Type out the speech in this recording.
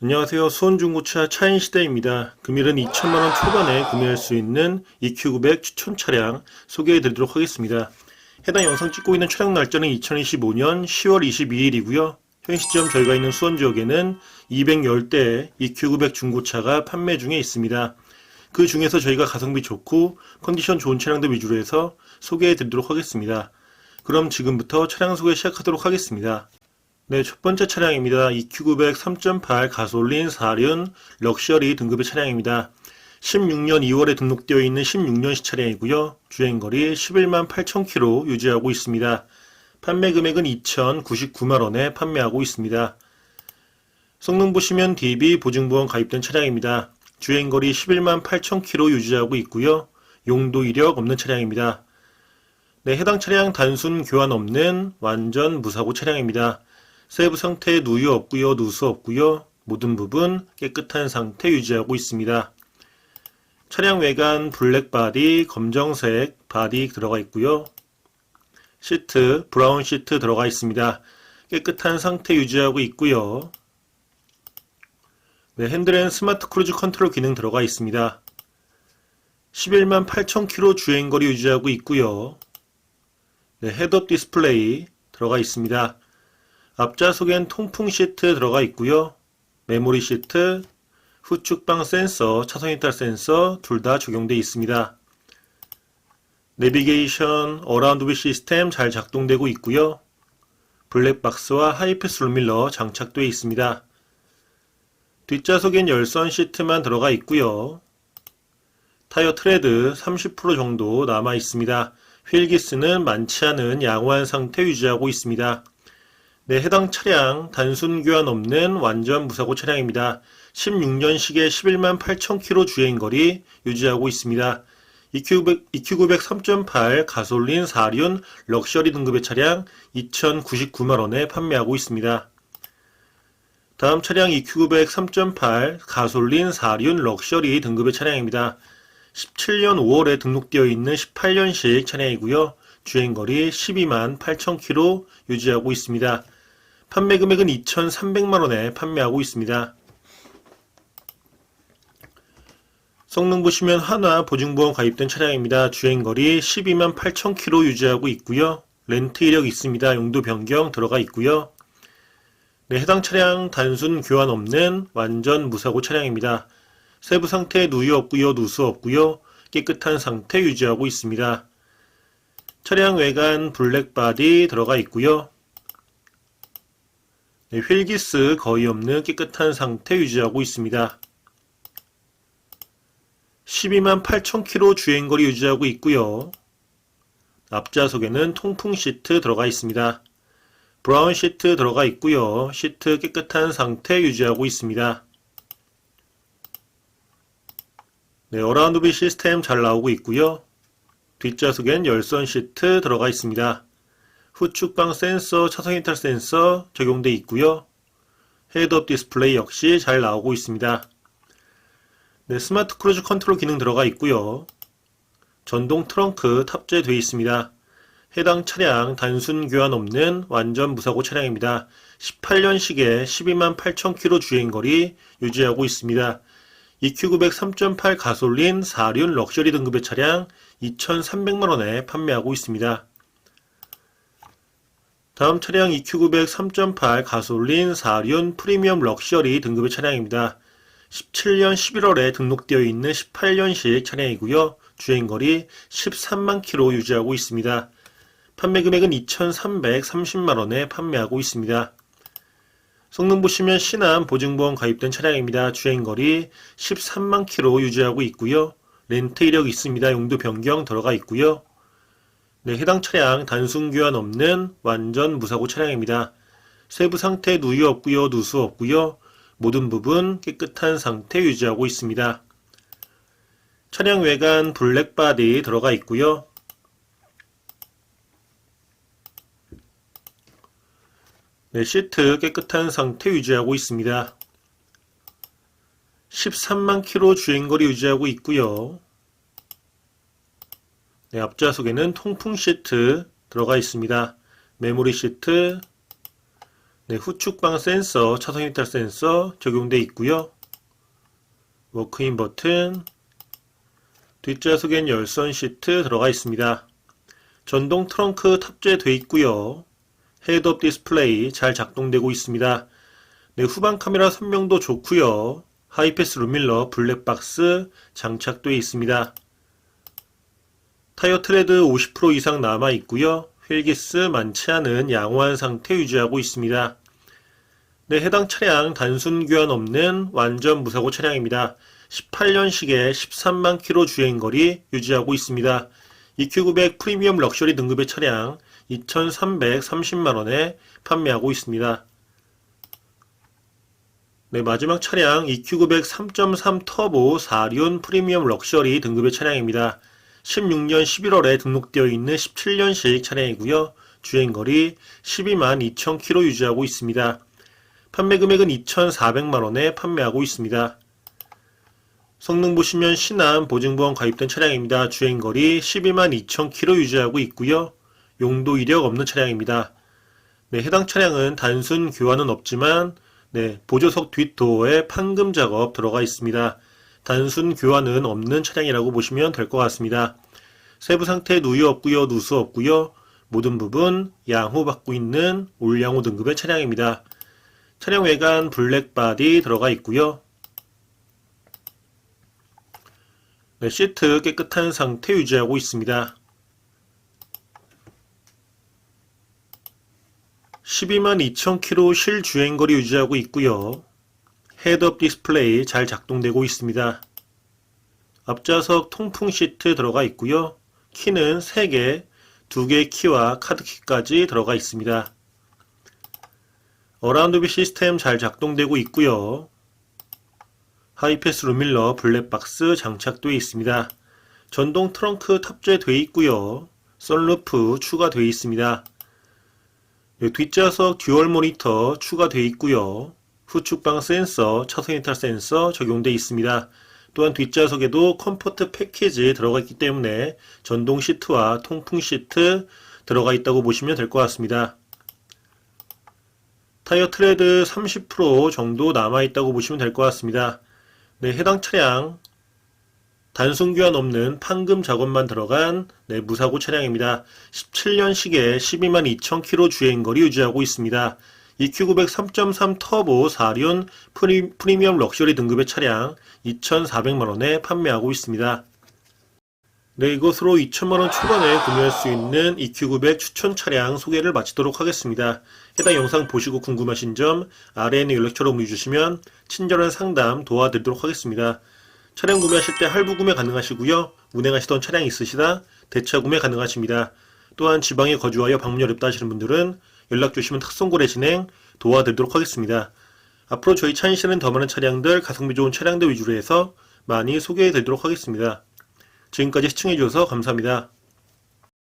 안녕하세요. 수원중고차 차인시대입니다. 금일은 2천만원 초반에 구매할 수 있는 EQ900 추천 차량 소개해 드리도록 하겠습니다. 해당 영상 찍고 있는 촬영 날짜는 2025년 10월 22일이고요. 현 시점 저희가 있는 수원 지역에는 210대 EQ900 중고차가 판매 중에 있습니다. 그 중에서 저희가 가성비 좋고 컨디션 좋은 차량들 위주로 해서 소개해 드리도록 하겠습니다. 그럼 지금부터 차량 소개 시작하도록 하겠습니다. 네, 첫 번째 차량입니다. EQ900 3.8 가솔린 4륜 럭셔리 등급의 차량입니다. 16년 2월에 등록되어 있는 16년식 차량이고요. 주행거리 11만 8천 킬로 유지하고 있습니다. 판매 금액은 2,099만 원에 판매하고 있습니다. 성능 보시면 DB 보증보험 가입된 차량입니다. 주행거리 11만 8천 킬로 유지하고 있고요. 용도 이력 없는 차량입니다. 네, 해당 차량 단순 교환 없는 완전 무사고 차량입니다. 세부 상태 누유 없고요, 누수 없고요. 모든 부분 깨끗한 상태 유지하고 있습니다. 차량 외관 블랙 바디, 검정색 바디 들어가 있고요. 시트, 브라운 시트 들어가 있습니다. 깨끗한 상태 유지하고 있고요. 네, 핸들엔 스마트 크루즈 컨트롤 기능 들어가 있습니다. 11만 8천 킬로 주행거리 유지하고 있고요. 네, 헤드업 디스플레이 들어가 있습니다. 앞좌석엔 통풍 시트 들어가 있고요. 메모리 시트, 후측방 센서, 차선 이탈 센서 둘 다 적용되어 있습니다. 내비게이션, 어라운드 뷰 시스템 잘 작동되고 있고요. 블랙박스와 하이패스 룸밀러 장착되어 있습니다. 뒷좌석엔 열선 시트만 들어가 있고요. 타이어 트레드 30% 정도 남아 있습니다. 휠기스는 많지 않은 양호한 상태 유지하고 있습니다. 네, 해당 차량 단순 교환 없는 완전 무사고 차량입니다. 16년식에 11만 8천 킬로 주행 거리 유지하고 있습니다. EQ900, EQ900 3.8 가솔린 4륜 럭셔리 등급의 차량 2,099만 원에 판매하고 있습니다. 다음 차량 EQ900 3.8 가솔린 4륜 럭셔리 등급의 차량입니다. 17년 5월에 등록되어 있는 18년식 차량이고요. 주행거리 12만 8천 킬로 유지하고 있습니다. 판매 금액은 2,300만 원에 판매하고 있습니다. 성능 보시면 하나 보증보험 가입된 차량입니다. 주행거리 12만 8천 킬로 유지하고 있고요. 렌트 이력 있습니다. 용도 변경 들어가 있고요. 네, 해당 차량 단순 교환 없는 완전 무사고 차량입니다. 세부 상태 누유 없고요. 누수 없고요. 깨끗한 상태 유지하고 있습니다. 차량 외관 블랙 바디 들어가 있고요. 네, 휠기스 거의 없는 깨끗한 상태 유지하고 있습니다. 12만 8천 킬로 주행거리 유지하고 있고요. 앞좌석에는 통풍 시트 들어가 있습니다. 브라운 시트 들어가 있고요. 시트 깨끗한 상태 유지하고 있습니다. 네, 어라운드 비 시스템 잘 나오고 있고요. 뒷좌석엔 열선 시트 들어가 있습니다. 후측방 센서, 차선 이탈 센서 적용되어 있고요. 헤드업 디스플레이 역시 잘 나오고 있습니다. 네, 스마트 크루즈 컨트롤 기능 들어가 있고요. 전동 트렁크 탑재되어 있습니다. 해당 차량 단순 교환 없는 완전 무사고 차량입니다. 18년식에 12만 8천 킬로 주행거리 유지하고 있습니다. EQ900 3.8 가솔린 4륜 럭셔리 등급의 차량 2,300만원에 판매하고 있습니다. 다음 차량 EQ900 3.8 가솔린 4륜 프리미엄 럭셔리 등급의 차량입니다. 17년 11월에 등록되어 있는 18년식 차량이고요. 주행거리 13만 킬로 유지하고 있습니다. 판매 금액은 2,330만 원에 판매하고 있습니다. 성능 보시면 신한 보증보험 가입된 차량입니다. 주행거리 13만 킬로 유지하고 있고요. 렌트 이력 있습니다. 용도 변경 들어가 있고요. 네, 해당 차량 단순 교환 없는 완전 무사고 차량입니다. 세부 상태 누유 없고요. 누수 없고요. 모든 부분 깨끗한 상태 유지하고 있습니다. 차량 외관 블랙 바디 들어가 있고요. 네, 시트 깨끗한 상태 유지하고 있습니다. 13만 킬로 주행거리 유지하고 있고요. 네, 앞좌석에는 통풍 시트 들어가 있습니다. 메모리 시트, 네, 후측방 센서, 차선 이탈 센서 적용되어 있고요. 워크인 버튼, 뒷좌석엔 열선 시트 들어가 있습니다. 전동 트렁크 탑재되어 있고요. 헤드업 디스플레이 잘 작동되고 있습니다. 네, 후방 카메라 선명도 좋고요. 하이패스 룸밀러 블랙박스 장착되어 있습니다. 타이어 트레드 50% 이상 남아 있고요. 휠기스 많지 않은 양호한 상태 유지하고 있습니다. 네, 해당 차량 단순 교환 없는 완전 무사고 차량입니다. 18년식에 13만 킬로 주행거리 유지하고 있습니다. EQ900 프리미엄 럭셔리 등급의 차량 2,330만원에 판매하고 있습니다. 네, 마지막 차량 EQ900 3.3 터보 4륜 프리미엄 럭셔리 등급의 차량입니다. 16년 11월에 등록되어 있는 17년식 차량이고요. 주행거리 12만 2천 킬로 유지하고 있습니다. 판매 금액은 2,400만원에 판매하고 있습니다. 성능 보시면 신한 보증보험 가입된 차량입니다. 주행거리 12만 2천 킬로 유지하고 있고요. 용도 이력 없는 차량입니다. 네, 해당 차량은 단순 교환은 없지만 네, 보조석 뒷도어에 판금 작업 들어가 있습니다. 단순 교환은 없는 차량이라고 보시면 될 것 같습니다. 세부 상태 누유 없고요, 누수 없고요. 모든 부분 양호 받고 있는 올양호 등급의 차량입니다. 차량 외관 블랙 바디 들어가 있고요. 네, 시트 깨끗한 상태 유지하고 있습니다. 12만 2,000km 실 주행거리 유지하고 있고요. 헤드업 디스플레이 잘 작동되고 있습니다. 앞좌석 통풍 시트 들어가 있고요. 키는 3개, 2개 키와 카드키까지 들어가 있습니다. 어라운드비 시스템 잘 작동되고 있고요. 하이패스 룸밀러 블랙박스 장착되어 있습니다. 전동 트렁크 탑재되어 있고요. 썬루프 추가되어 있습니다. 네, 뒷좌석 듀얼 모니터 추가되어 있고요. 후측방 센서, 차선 이탈 센서 적용되어 있습니다. 또한 뒷좌석에도 컴포트 패키지 들어가 있기 때문에 전동 시트와 통풍 시트 들어가 있다고 보시면 될 것 같습니다. 타이어 트레드 30% 정도 남아 있다고 보시면 될 것 같습니다. 네, 해당 차량 단순 교환 없는 판금 작업만 들어간 네, 무사고 차량입니다. 17년식에 12만 2천 킬로 주행거리 유지하고 있습니다. EQ900 3.3 터보 4륜 프리, 프리미엄 럭셔리 등급의 차량 2,400만원에 판매하고 있습니다. 네, 이것으로 2천만원 초반에 구매할 수 있는 EQ900 추천 차량 소개를 마치도록 하겠습니다. 해당 영상 보시고 궁금하신 점 아래에 있는 연락처로 문의 주시면 친절한 상담 도와드리도록 하겠습니다. 차량 구매하실 때 할부 구매 가능하시고요. 운행하시던 차량이 있으시다 대차 구매 가능하십니다. 또한 지방에 거주하여 방문이 어렵다 하시는 분들은 연락 주시면 특송거래 진행 도와드리도록 하겠습니다. 앞으로 저희 차인시는 더 많은 차량들, 가성비 좋은 차량들 위주로 해서 많이 소개해 드리도록 하겠습니다. 지금까지 시청해 주셔서 감사합니다.